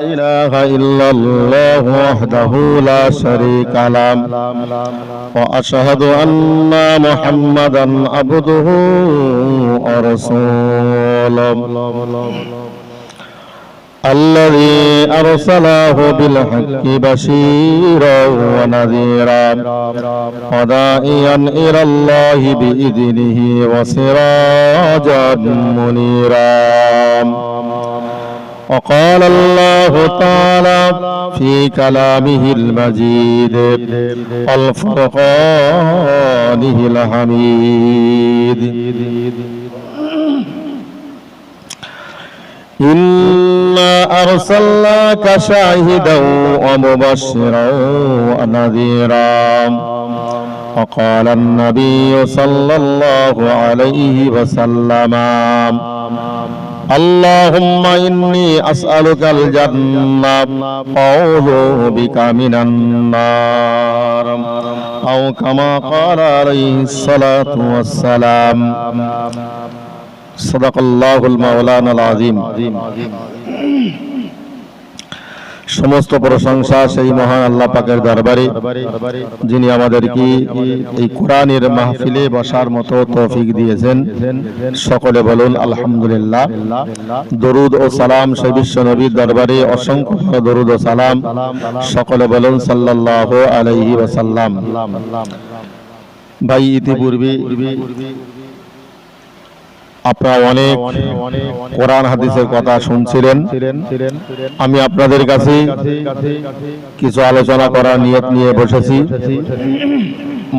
إله إلا الله وحده لا شريك له وأشهد أن محمدا عبده ورسوله الذي أرسله بالحق بشيرا ونذيرا وداعيا إلى الله بإذنه وسراجا منيرا وقال الله تعالى في كلامه المجيد والفرقانه الحميد إنا أرسلناك شاهدا ومبشرا ونذيرا وقال النبي صلى الله عليه وسلم اللهم إني أسألك الجنة أعوذ بك من النار أو كما قال عليه الصلاة والسلام صدق الله المولانا العظيم. সমস্ত প্রশংসা সেই মহান আল্লাহ পাকের দরবারে, যিনি আমাদেরকে এই কোরআনের মাহফিলে বসার মতো তৌফিক দিয়েছেন। সকলে বলুন, আলহামদুলিল্লাহ। দরুদ ও সালাম সেই বিশ্ব নবীর দরবারে, অসংখ্য দরুদ ও সালাম। সকলে বলুন, সাল্লাল্লাহু আলাইহি ওয়াসাল্লাম। ভাই, ইতিপূর্বে আপনারা অনেক কোরআন হাদিসের কথা শুনছিলেন। আমি আপনাদের কাছে কিছু আলোচনা করার নিয়ত নিয়ে বসেছি।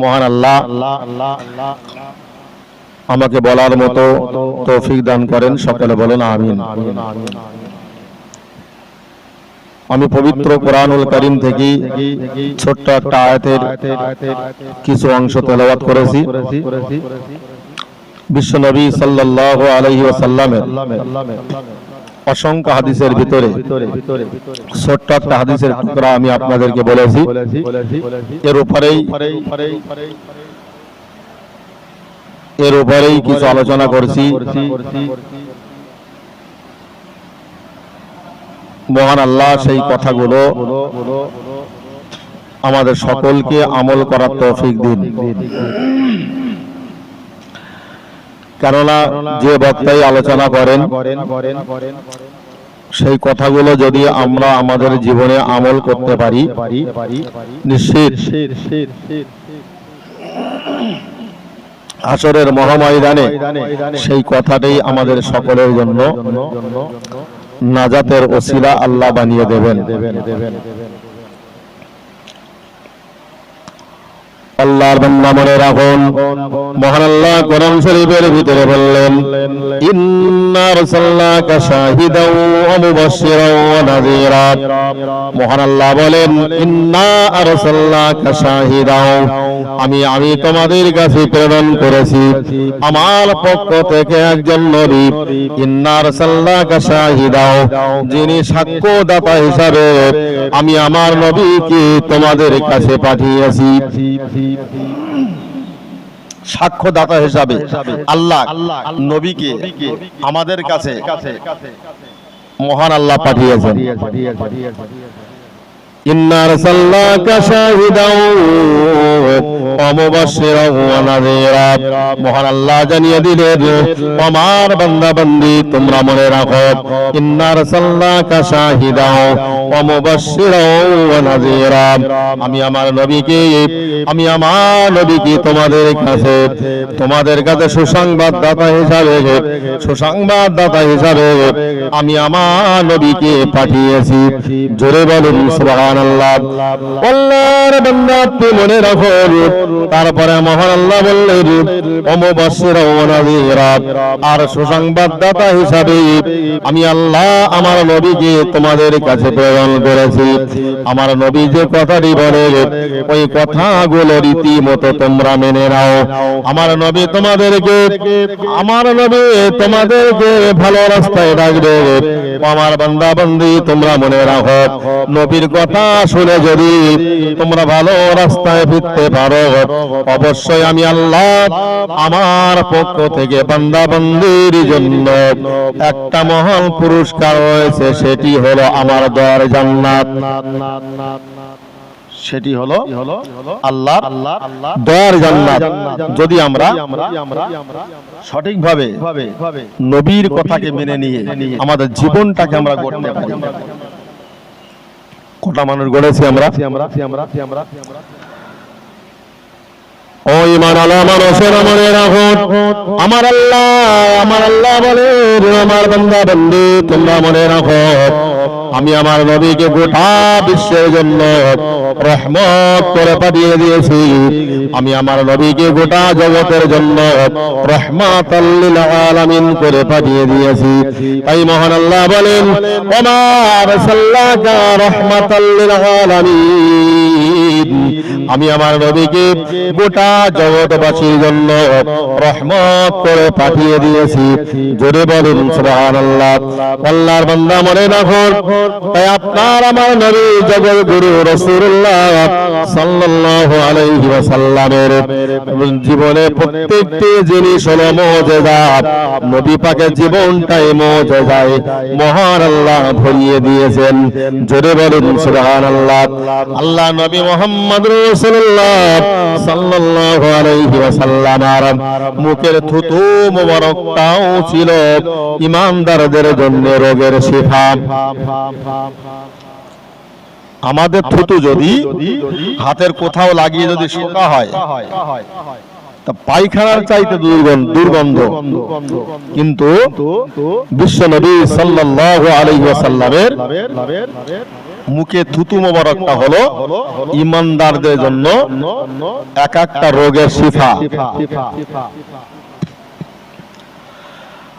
মহান আল্লাহ আমাকে বলার মতো তৌফিক দান করেন, সকলে বলেন আমিন। আমি পবিত্র কোরআনুল করিম থেকে ছোট্ট একটা আয়াতের কিছু অংশ তেলাওয়াত করেছি। বিশ্বনবী সাল্লাল্লাহু আলাইহি ওয়াসাল্লামের অসংখ্য হাদিসের ভিতরে ছোট্ট একটা হাদিসের টুকরা আমি আপনাদেরকে বলেছি। এর উপরেই এর উপরেই কিছু আলোচনা করছি। মহান আল্লাহ সেই কথাগুলো আমাদের সকলকে আমল করার তৌফিক দিন। কেননা যে বক্তাই আলোচনা করেন, সেই কথাগুলো যদি আমরা আমাদের জীবনে আমল করতে পারি, নিশ্চিত আসরের মহাময়দানে সেই কথাটাই আমাদের সকলের জন্য নাজাতের ওসিলা আল্লাহ বানিয়ে দেবেন। আল্লাহর বান্দা মনে রাখুন। মহান আল্লাহ কোরআন শরীফের ভিতরে বললেন, ইন্না ওয়া ওয়া নাযীরা। মহান আল্লাহ বলেন, ইন্না আমি আমি তোমাদের কাছে প্রেরণ করেছি। আমার পক্ষ থেকে একজন নবী, ইন্না আরসালনাকা শাহিদাও, যিনি সাক্ষ্যদাতা হিসাবে আমি আমার নবীকে তোমাদের কাছে পাঠিয়েছি। সাক্ষ্যদাতা হিসাবে আল্লাহ নবীকে আমাদের কাছে মহান আল্লাহ পাঠিয়েছেন। তোমরা মনে আমি আমার নবীকে, আমি আমার নবীকে তোমাদের কাছে তোমাদের কাছে সুসংবাদ দাতা হিসাবে সুসংবাদ দাতা হিসাবে আমি আমার নবীকে পাঠিয়েছি। জোরে বলুন তারপরে মহান আল্লাহ বললেন আর সুসংবাদদাতা হিসাবে আমি আল্লাহ, আমার নবীকে তোমাদের কাছে প্রেরণ করেছি। আমার নবী যে কথাটি বলে, ওই কথাগুলো রীতিমতো তোমরা মেনে নাও। আমার নবী তোমাদেরকে, আমার নবী তোমাদেরকে ভালো রাস্তায় ডাকবে। আমার বান্দা বান্দি তোমরা মনে রাখো, নবীর কথা শুনে যদি তোমরা ভালো রাস্তায় ফিরতে পারো, অবশ্যই আমি আল্লাহ আমার পক্ষ থেকে বান্দা বান্দির জন্য একটা মহান পুরস্কার রয়েছে, সেটি হলো আমার দর জান্নাত। সেটি হলো আল্লাহ দর জান্নাত। যদি আমরা সঠিকভাবে নবীর কথাকে মেনে নিয়ে আমাদের জীবনটাকে আমরা গড়তে পারি। কটা মানুষ গড়েছি আমরা। আমার আল্লাহ আমার আল্লাহ বলে আমার বান্দা বন্ধু তোমরা মনে রাখো। আমি আমার নবীকে গোটা বিশ্বের জন্য রহমত করে পাঠিয়ে দিয়েছি। আমি আমার নবীকে গোটা জগতের জন্য রহমত আলামিন করে পাঠিয়ে দিয়েছি। তাই মহান আল্লাহ বলেন সাল্লাকা রহমাতাল্লিল আলামিন। আমি আমার নবীকে গোটা জগৎবাসীর জন্য রহমত করে পাঠিয়ে দিয়েছি। জোরে বলুন, সুবহানাল্লাহ। আল্লাহর বান্দা মনে রাখুন তাই আপনার আমার নবী জগৎ গুরু রাসূলুল্লাহ সাল্লাল্লাহু আলাইহি ওয়াসাল্লামের জীবনে প্রত্যেকটি জিনিস হলো মুজিজা নবী পাকের জীবনটাই মুজিজায় মহান আল্লাহ ভরিয়ে দিয়েছেন। জোরে বলুন, সুবহানাল্লাহ আল্লাহ আল্লাহ নবী মুহাম্মদ মুখের থুতু ছিল ইমানদারদের জন্য রোগের শিফা। আমাদের থুতু যদি হাতের কোথাও লাগিয়ে যদি শোকা হয়, তা পায়খানার চাইতে কিন্তু বিশ্ব নবী সাল্লাল্লাহু আলাইহি ওয়াসাল্লামের মুখে থুতু মোবারকটা হলো ইমানদারদের জন্য এক একটা রোগের শিফা।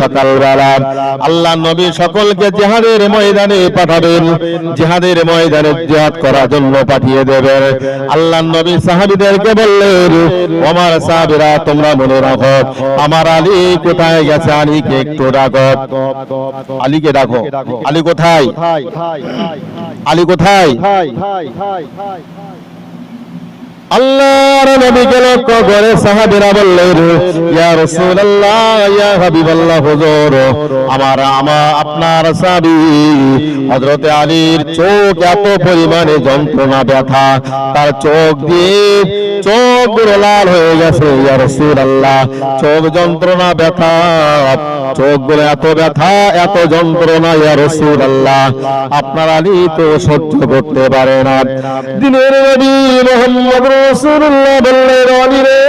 সকালবেলা আল্লাহ নবী সকলকে জিহাদের ময়দানে পাঠাবেন। জিহাদের ময়দানে জেহাদ করার জন্য পাঠিয়ে দেবেন। আল্লাহ নবী সাহাবীদেরকে বললেন আমার সাহাবীরা, তোমরা মনে রাখো, আমার আলী কোথায় গেছে? আলীকে একটু ডাকো। আলীকে ডাকো। আলী কোথায়? আলী কোথায়? আল্লাহর নবীকে লক্ষ্য করে সাহাবীরা বললেন, ইয়া রাসূলুল্লাহ, ইয়া হাবিবাল্লাহ, হুজুর, আমার আমা, আপনার সাহাবী হযরত আলীর চোখ এত পরিমাণে যন্ত্রণা, ব্যথা, তার চোখ দিয়ে চোখ লাল হয়ে গেছে, ইয়া রাসূলুল্লাহ, চোখ যন্ত্রণা, ব্যথা, চোখগুলো এত ব্যথা, এত যন্ত্রণা, ইয়া রাসূলুল্লাহ, আপনার আলী তো সহ্য করতে পারে না। দিনের নবী মুহাম্মদ রাসূলুল্লাহ বললেন আলী রে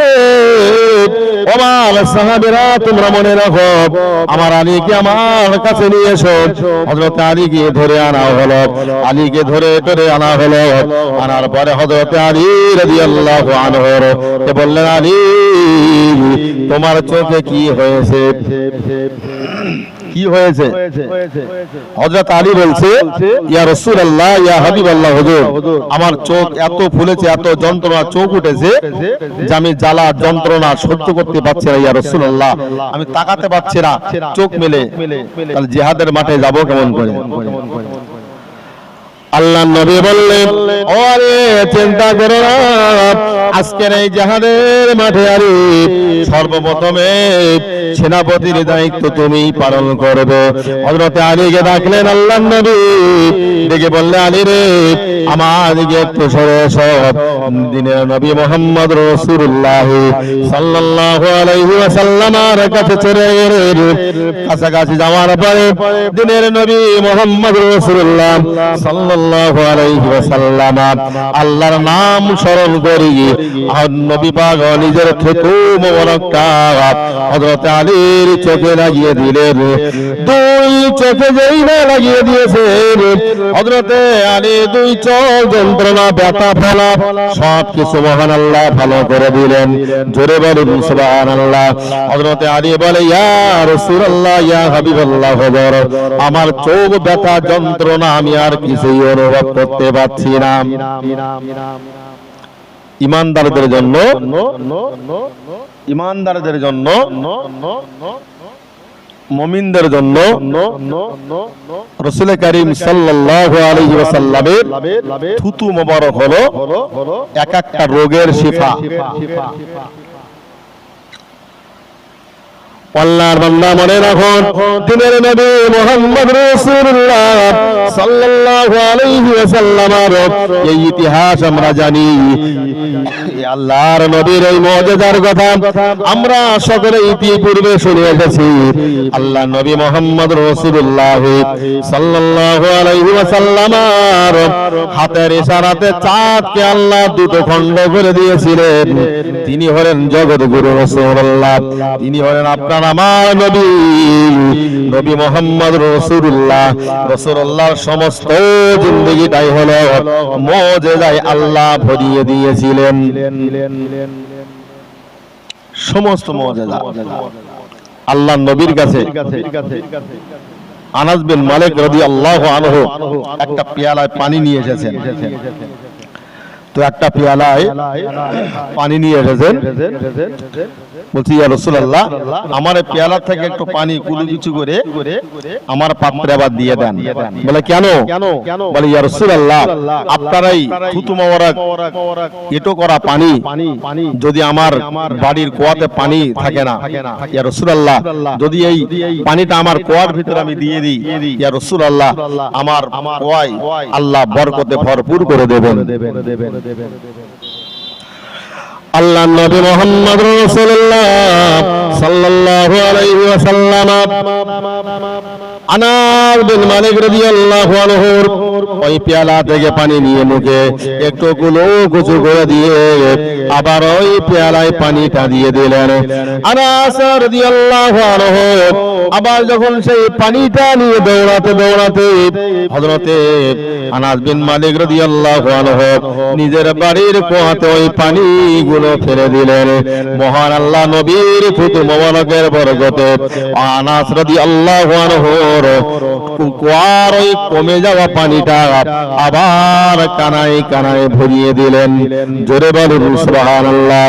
মনে রাখো, আমার আলীকে আমার কাছে নিয়ে এসো। হযরত আলীকে ধরে আনা হলো, আলীকে ধরে ধরে আনা হলো। আনার পরে হযরত আলী রাদিয়াল্লাহু আনহু কে বললেন, আলী, তোমার চোখে কি হয়েছে? কি হয়েছে? হযরত আলী বলছে ইয়া রাসূলুল্লাহ ইয়া হাবিবাল্লাহ হুজুর আমার চোখ এত ফুলেছে এত যন্ত্রণা চোখ উঠেছে যে আমি জ্বালা যন্ত্রণা সহ্য করতে পারছি না ইয়া রাসূলুল্লাহ। আমি তাকাতে পারছি না চোখ মেলে। তাহলে জিহাদের মাঠে যাব কেমন করে? আল্লাহ নবী বললেন, ও আরে, চিন্তা করো না। আজকের এই জাহাদের মাঠে আরে, সর্বপ্রথমে সেনাপতির দায়িত্ব তুমি পালন করবে। হযরতে আলীকে ডাকলেন, আল্লাহ নবী। ডেকে বললে, আলী রে, আমার দিনের নবী মোহাম্মদ আলাইহি ওয়াসাল্লামের কাছে কাছাকাছি যাওয়ার পরে দিনের নবী মোহাম্মদ রাসূলুল্লাহ আল্লাহর নাম স্মরণ করি। নিজের আলীর চোখে লাগিয়ে দিলেন। দুই চোখে যেই না লাগিয়ে আলী দুই চোখ, যন্ত্রণা, ব্যথা, ফলা সব কিছু মহান আল্লাহ ভালো করে দিলেন। জোরে বলুন, সুবহানাল্লাহ। আলী বলে, ইয়া আমার চোখ ব্যথা, যন্ত্রণা, আমি আর কিছুই অনুভব করতে পারছি না। ইমানদারদের জন্য ইমানদারদের জন্য, মুমিনদের জন্য, রসুল করিম ওয়াসাল্লামের থুতু মোবারক হলো এক একটা রোগের শিফা। আমরা সকলে ইতিপূর্বে শুনে এসেছি। আল্লাহ নবী মুহাম্মদ রাসূলুল্লাহ সাল্লাল্লাহু হাতের ইশারাতে চাঁদকে আল্লাহ দুটো খণ্ড করে দিয়েছিলেন। তিনি হলেন জগৎগুরু রাসূলুল্লাহ। তিনি হলেন আপনার আমার নবী। নবী মোহাম্মদ সমস্ত জিন্দগিটাই হলো মজেদায় আল্লাহ ভরিয়ে দিয়েছিলেন। সমস্ত মজেদা আল্লাহ নবীর কাছে। একটা পেয়ালায় পানি নিয়ে এসেছেন। তো একটা পেয়ালায় পানি নিয়ে এসেছেন। বলছি ইয়া রাসূলুল্লাহ আমার পেয়ালা থেকে একটু পানি কুলু কিছু করে আমার পাত্রে আবার দিয়ে দেন। বলে কেন? বলে ইয়া রাসূলুল্লাহ আপনারাই থুতু মোবারক এটো করা পানি যদি আমার বাড়ির কুয়াতে পানি থাকে না ইয়া রাসূলুল্লাহ যদি এই পানিটা আমার কুয়ার ভিতরে আমি দিয়ে দিই ইয়া রাসূলুল্লাহ আমার কুয়ায় আল্লাহ বরকতে ভরপুর করে দেবেন। আল্লাহ নবী মোহাম্মদ রাসূলুল্লাহ সাল্লাল্লাহু আলাইহি ওয়াসাল্লাম। আনাস বিন মালিক রাদিয়াল্লাহু আনহুর ওই পেয়ালা থেকে পানি নিয়ে মুখে একটু গুলো গুছু করে দিয়ে আবার ওই পেয়ালায় পানিটা দিয়ে দিলেন। আনাস রাদিয়াল্লাহু আনহু আবার যখন সেই পানিটা নিয়ে দৌড়াতে দৌড়াতে হযরতে আনাস বিন মালিক রাদিয়াল্লাহু আনহু নিজের বাড়ির কুয়াতে ওই পানিগুলো ফেলে দিলেন। মহান আল্লাহ নবীর ফুতু মোবারকের বরকতে আনাস রাদিয়াল্লাহু আনহুর কুয়ার ওই কমে যাওয়া পানিটা আবার কানায় কানায় ভরিয়ে দিলেন। জোরে বলুন সুবহানাল্লাহ।